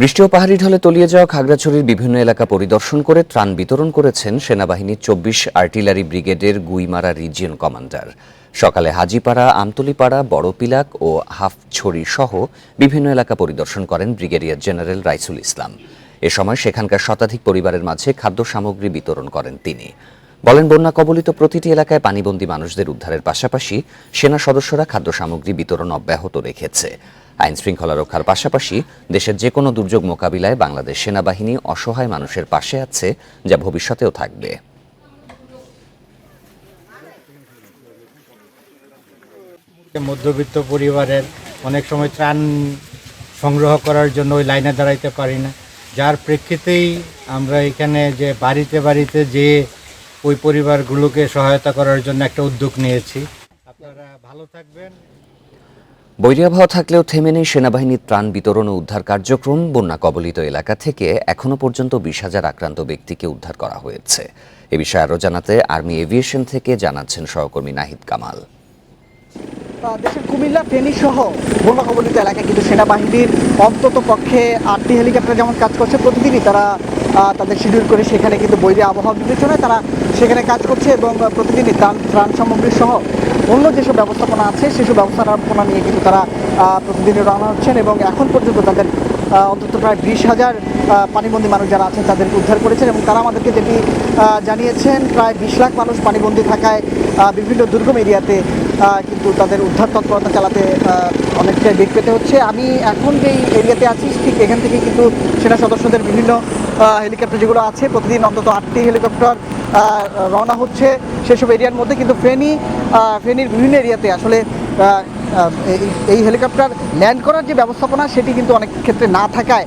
বৃষ্টি ও পাহাড়ি ঢলে তলিয়ে যাওয়া খাগড়াছড়ির বিভিন্ন এলাকা পরিদর্শন করে ত্রাণ বিতরণ করেছেন সেনাবাহিনীর চব্বিশ আর্টিলারি ব্রিগেডের গুইমারা রিজিয়ন কমান্ডার। সকালে হাজিপাড়া, আমতলিপাড়া, বড়পিলাক ও হাফছড়ি সহ বিভিন্ন এলাকা পরিদর্শন করেন ব্রিগেডিয়ার জেনারেল রাইসুল ইসলাম। এ সময় সেখানকার শতাধিক পরিবারের মাঝে খাদ্য সামগ্রী বিতরণ করেন তিনি। বলেন, বন্যা কবলিত প্রতিটি এলাকায় পানিবন্দী মানুষদের উদ্ধারের পাশাপাশি সেনা সদস্যরা খাদ্য সামগ্রী বিতরণ অব্যাহত রেখেছে। আইন শৃঙ্খলা রক্ষার পাশাপাশি দেশের যে কোনো দুর্যোগ মোকাবিলায় বাংলাদেশ সেনাবাহিনী অসহায় মানুষের পাশে আছে যা ভবিষ্যতেও থাকবে। মধ্যবিত্ত পরিবারের অনেক সময় ত্রাণ সংগ্রহ করার জন্য ওই লাইনে দাঁড়াইতে পারি না। যার প্রেক্ষিতেই আমরা এখানে যে বাড়িতে বাড়িতে যে ওই পরিবারগুলোকে সহায়তা করার জন্য একটা উদ্যোগ নিয়েছি। আপনারা ভালো থাকবেন। বৈরী আবহাওয়া থাকলেও থেমে নেই সেনাবাহিনীর ত্রাণ বিতরণ ও উদ্ধার কার্যক্রম। বন্যা কবলিত এলাকা থেকে এখনও পর্যন্ত বিশ হাজার আক্রান্ত ব্যক্তিকে উদ্ধার করা হয়েছে। এ বিষয়ে আরও জানাতে আর্মি এভিয়েশন থেকে জানাচ্ছেন সহকর্মী নাহিদ কামাল। দেশের কুমিল্লা ফেনী সহ বন্যা কবলিত এলাকায় কিন্তু সেনাবাহিনীর অন্তত পক্ষে আটটি হেলিকপ্টার যেমন কাজ করছে, প্রতিদিনই তারা তাদের শিডিউল করে সেখানে কিন্তু বৈরী আবহাওয়া বিবেচনায় তারা সেখানে কাজ করছে এবং প্রতিদিনই ত্রাণ ত্রাণ সামগ্রী সহ অন্য যেসব ব্যবস্থাপনা আছে, সেসব ব্যবস্থাপনা নিয়ে কিন্তু তারা প্রতিদিনই রওনা হচ্ছেন এবং এখন পর্যন্ত তাদের অন্তত প্রায় বিশ হাজার পানিবন্দী মানুষ যারা আছেন তাদেরকে উদ্ধার করেছেন এবং তারা আমাদেরকে যেটি জানিয়েছেন, প্রায় বিশ লাখ মানুষ পানিবন্দী থাকায় বিভিন্ন দুর্গম এরিয়াতে কিন্তু তাদের উদ্ধার তৎপরতা চালাতে অনেকটাই বেগ পেতে হচ্ছে। আমি এখন যেই এরিয়াতে আছি, ঠিক এখান থেকে কিন্তু সেনা সদস্যদের বিভিন্ন হেলিকপ্টার যেগুলো আছে, প্রতিদিন অন্তত আটটি হেলিকপ্টার রওনা হচ্ছে সেসব এরিয়ার মধ্যে। কিন্তু ফেনী ফেনীর বিভিন্ন এরিয়াতে আসলে এই- হেলিকপ্টার ল্যান্ড করার যে ব্যবস্থাপনা, সেটি কিন্তু অনেক ক্ষেত্রে না থাকায়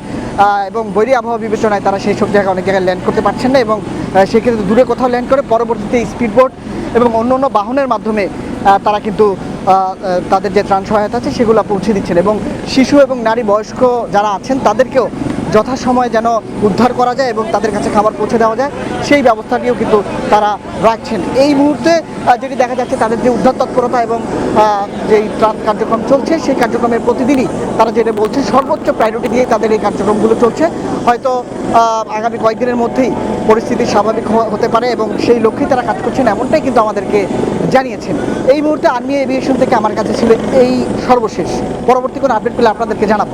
এবং বৈরী আবহাওয়া বিবেচনায় তারা সেই সব জায়গায় অনেক জায়গায় ল্যান্ড করতে পারছেন না এবং সেক্ষেত্রে দূরে কোথাও ল্যান্ড করে পরবর্তীতে স্পিডবোট এবং অন্য অন্য বাহনের মাধ্যমে তারা কিন্তু তাদের যে ত্রাণ সহায়তা আছে সেগুলো পৌঁছে দিচ্ছেন। এবং শিশু এবং নারী বয়স্ক যারা আছেন, তাদেরকেও যথাসময়ে যেন উদ্ধার করা যায় এবং তাদের কাছে খাবার পৌঁছে দেওয়া যায়, সেই ব্যবস্থাটিও কিন্তু তারা রাখছেন। এই মুহূর্তে যেটি দেখা যাচ্ছে তাদের যে উদ্ধার তৎপরতা এবং যেই ত্রাণ কার্যক্রম চলছে, সেই কার্যক্রমের প্রতিদিনই তারা যেটা বলছে, সর্বোচ্চ প্রায়োরিটি দিয়ে তাদের এই কার্যক্রমগুলো চলছে। হয়তো আগামী কয়েকদিনের মধ্যেই পরিস্থিতি স্বাভাবিক হতে পারে এবং সেই লক্ষ্যেই তারা কাজ করছেন এমনটাই কিন্তু আমাদেরকে জানিয়েছেন। এই মুহূর্তে আর্মি এভিয়েশন থেকে আমার কাছে ছিল এই সর্বশেষ। পরবর্তী কোনো আপডেট পেলে আপনাদেরকে জানাব।